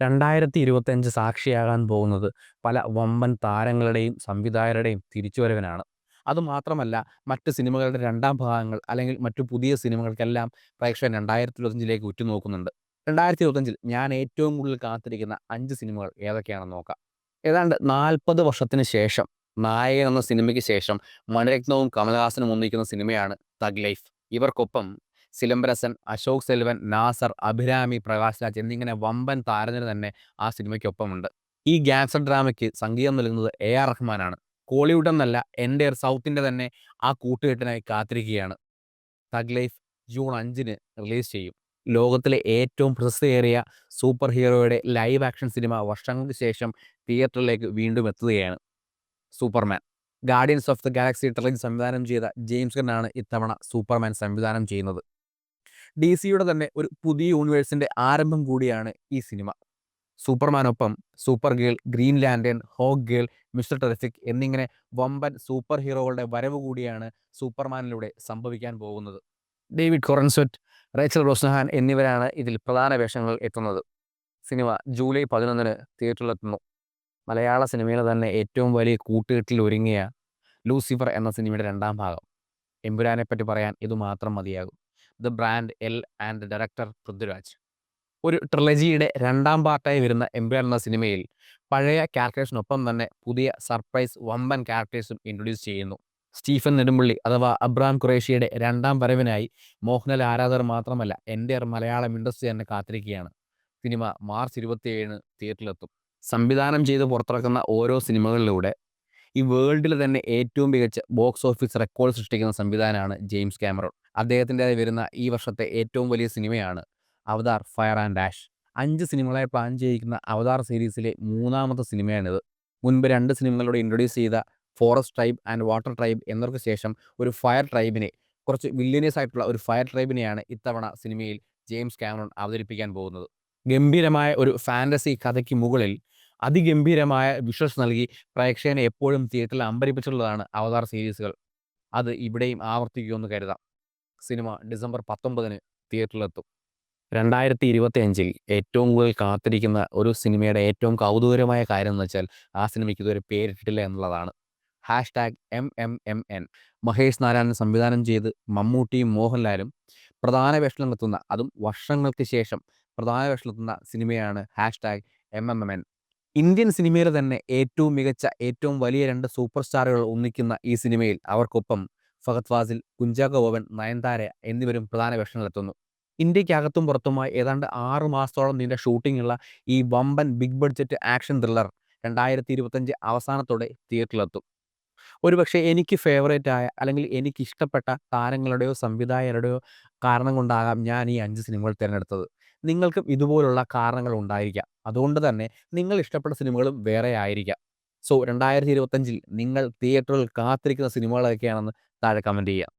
രണ്ടായിരത്തി ഇരുപത്തിയഞ്ച് സാക്ഷിയാകാൻ പോകുന്നത് പല വമ്പൻ താരങ്ങളുടെയും സംവിധായകരുടെയും തിരിച്ചുവരവിനാണ്. അതുമാത്രമല്ല മറ്റ് സിനിമകളുടെ രണ്ടാം ഭാഗങ്ങൾ അല്ലെങ്കിൽ മറ്റു പുതിയ സിനിമകൾക്കെല്ലാം പ്രേക്ഷകൻ രണ്ടായിരത്തി ഇരുപത്തഞ്ചിലേക്ക് ഉറ്റുനോക്കുന്നുണ്ട്. രണ്ടായിരത്തി ഇരുപത്തഞ്ചിൽ ഞാൻ ഏറ്റവും കൂടുതൽ കാത്തിരിക്കുന്ന അഞ്ച് സിനിമകൾ ഏതൊക്കെയാണെന്ന് നോക്കാം. ഏതാണ്ട് നാൽപ്പത് വർഷത്തിന് ശേഷം നായകൻ എന്ന സിനിമയ്ക്ക് ശേഷം മണിരത്നവും കമലഹാസനും ഒന്നിക്കുന്ന സിനിമയാണ് തഗ് ലൈഫ്. ഇവർക്കൊപ്പം സിലംബരസൻ, അശോക് സെൽവൻ, നാസർ, അഭിരാമി, പ്രകാശ് രാജ് എന്നിങ്ങനെ വമ്പൻ താരനിര തന്നെ ആ സിനിമയ്ക്കൊപ്പമുണ്ട്. ഈ ഗാങ്സ്റ്റർ ഡ്രാമയ്ക്ക് സംഗീതം നൽകുന്നത് എ ആർ റഹ്മാനാണ്. കോളിവുഡ് എന്നല്ല എന്റെ സൗത്തിന്റെ തന്നെ ആ കൂട്ടുകെട്ടിനായി കാത്തിരിക്കുകയാണ്. തഗ് ലൈഫ് ജൂൺ അഞ്ചിന് റിലീസ് ചെയ്യും. ലോകത്തിലെ ഏറ്റവും പ്രശസ്തിയേറിയ സൂപ്പർ ഹീറോയുടെ ലൈവ് ആക്ഷൻ സിനിമ വർഷങ്ങൾക്ക് ശേഷം തിയേറ്ററിലേക്ക് വീണ്ടും എത്തുകയാണ്. Superman. Guardians of the Galaxy trilogy സംവിധാനം ചെയ്ത ജെയിംസ് ഗണ്ണാണ് ഇത്തവണ സൂപ്പർമാൻ സംവിധാനം ചെയ്യുന്നത്. ഡിസിയുടെ തന്നെ ഒരു പുതിയ യൂണിവേഴ്സിന്റെ ആരംഭം കൂടിയാണ് ഈ cinema. സൂപ്പർമാനൊപ്പം Supergirl, Green Lantern Hawkgirl, Mister Terrific എന്നിങ്ങനെ വമ്പൻ സൂപ്പർ ഹീറോകളുടെ വരവ് കൂടിയാണ് സൂപ്പർമാനിലൂടെ സംഭവിക്കാൻ പോകുന്നത്. ഡേവിഡ് കൊറൻസ്വറ്റ് റേച്ചൽ റോസ്നഹാൻ എന്നിവരാണ് ഇതിൽ പ്രധാന വേഷങ്ങളിൽ എത്തുന്നത്. സിനിമ ജൂലൈ പതിനൊന്നിന് തിയേറ്ററിലെത്തുന്നു. മലയാള സിനിമയിലെ തന്നെ ഏറ്റവും വലിയ കൂട്ടുകെട്ടിൽ ഒരുങ്ങിയ ലൂസിഫർ എന്ന സിനിമയുടെ രണ്ടാം ഭാഗം. എമ്പുരാനെപ്പറ്റി പറയാൻ ഇതുമാത്രം മതിയാകും. The brand L and director Prithviraj. ഒരു ട്രിലജിയുടെ രണ്ടാം പാർട്ടായി വരുന്ന എമ്പുരാൻ എന്ന സിനിമയിൽ പഴയ ക്യാരക്ടേഴ്സിനൊപ്പം തന്നെ പുതിയ സർപ്രൈസ് വമ്പൻ ക്യാരക്ടേഴ്സും ഇൻട്രൊഡ്യൂസ് ചെയ്യുന്നു. സ്റ്റീഫൻ നെടുമ്പള്ളി അഥവാ അബ്രാം ഖുറേഷിയുടെ രണ്ടാം വരവിനായി മോഹൻലാൽ ആരാധകർ മാത്രമല്ല എന്റെ മലയാളം ഇൻഡസ്ട്രി തന്നെ കാത്തിരിക്കുകയാണ്. സിനിമ മാർച്ച് ഇരുപത്തിയേഴിന് തിയേറ്ററിലെത്തും. സംവിധാനം ചെയ്ത് പുറത്തിറക്കുന്ന ഓരോ സിനിമകളിലൂടെ ഈ വേൾഡിൽ തന്നെ ഏറ്റവും മികച്ച ബോക്സ് ഓഫീസ് റെക്കോർഡ് സൃഷ്ടിക്കുന്ന സംവിധാനമാണ് ജെയിംസ് കാമറോൺ. അദ്ദേഹത്തിന്റെതായി വരുന്ന ഈ വർഷത്തെ ഏറ്റവും വലിയ സിനിമയാണ് അവതാർ ഫയർ ആൻഡ് ഡാഷ് അഞ്ച് സിനിമകളായി പ്ലാൻ ചെയ്തിരിക്കുന്ന അവതാർ സീരീസിലെ മൂന്നാമത്തെ സിനിമയാണിത്. മുൻപ് രണ്ട് സിനിമകളിലൂടെ ഇൻട്രൊഡ്യൂസ് ചെയ്ത forest tribe and water tribe എന്നവർക്ക് ശേഷം ഒരു ഫയർ ട്രൈബിനെ കുറച്ച് വില്ലേനിയസ് ആയിട്ടുള്ള ഒരു ഫയർ ട്രൈബിനെയാണ് ഇത്തവണ സിനിമയിൽ ജെയിംസ് കാമറോൺ അവതരിപ്പിക്കാൻ പോകുന്നത്. ഗംഭീരമായ ഒരു ഫാന്റസി കഥയ്ക്ക് മുകളിൽ അതിഗംഭീരമായ വിഷ്വൽസ് നൽകി പ്രേക്ഷകനെ എപ്പോഴും തിയേറ്ററിൽ അമ്പരിപ്പിച്ചിട്ടുള്ളതാണ് അവതാർ സീരീസുകൾ. അത് ഇവിടെയും ആവർത്തിക്കുമെന്ന് കരുതാം. സിനിമ ഡിസംബർ പത്തൊമ്പതിന് തിയേറ്ററിലെത്തും. രണ്ടായിരത്തി ഇരുപത്തി അഞ്ചിൽ ഏറ്റവും കൂടുതൽ കാത്തിരിക്കുന്ന ഒരു സിനിമയുടെ ഏറ്റവും കൗതുകരമായ കാര്യം എന്ന് വെച്ചാൽ ആ സിനിമയ്ക്ക് ഇതുവരെ പേരിട്ടിട്ടില്ല എന്നുള്ളതാണ്. Hashtag M M M N. Mahesh Narayanan സംവിധാനം ചെയ്ത് മമ്മൂട്ടിയും മോഹൻലാലും പ്രധാന വേഷത്തിലെത്തുന്ന അതും വർഷങ്ങൾക്ക് ശേഷം പ്രധാന വേഷത്തിലെത്തുന്ന സിനിമയാണ് hashtag M M M N. Indian സിനിമയിൽ തന്നെ ഏറ്റവും മികച്ച ഏറ്റവും വലിയ രണ്ട് സൂപ്പർ സ്റ്റാറുകൾ ഒന്നിക്കുന്ന ഈ സിനിമയിൽ അവർക്കൊപ്പം ഫഹദ് ഫാസിൽ, കുഞ്ചാക്കോ ബോബൻ, നയൻതാര എന്നിവരും പ്രധാന വേഷങ്ങളിലെത്തുന്നു. ഇന്ത്യക്കകത്തും പുറത്തുമായി ഏതാണ്ട് ആറ് മാസത്തോളം നീണ്ട ഷൂട്ടിങ്ങുള്ള ഈ വമ്പൻ ബിഗ് ബഡ്ജറ്റ് ആക്ഷൻ ത്രില്ലർ രണ്ടായിരത്തി ഇരുപത്തഞ്ച് അവസാനത്തോടെ തിയേറ്ററിലെത്തും. ഒരുപക്ഷെ എനിക്ക് ഫേവറേറ്റ് ആയ അല്ലെങ്കിൽ എനിക്ക് ഇഷ്ടപ്പെട്ട താരങ്ങളുടെയോ സംവിധായകരുടെയോ കാരണം കൊണ്ടാകാം ഞാൻ ഈ അഞ്ച് സിനിമകൾ തിരഞ്ഞെടുത്തത്. നിങ്ങൾക്കും ഇതുപോലുള്ള കാരണങ്ങൾ ഉണ്ടായിരിക്കാം. അതുകൊണ്ട് തന്നെ നിങ്ങൾ ഇഷ്ടപ്പെട്ട സിനിമകളും വേറെ ആയിരിക്കാം. സോ രണ്ടായിരത്തി ഇരുപത്തഞ്ചിൽ നിങ്ങൾ തിയേറ്ററിൽ കാത്തിരിക്കുന്ന der det kan bli av.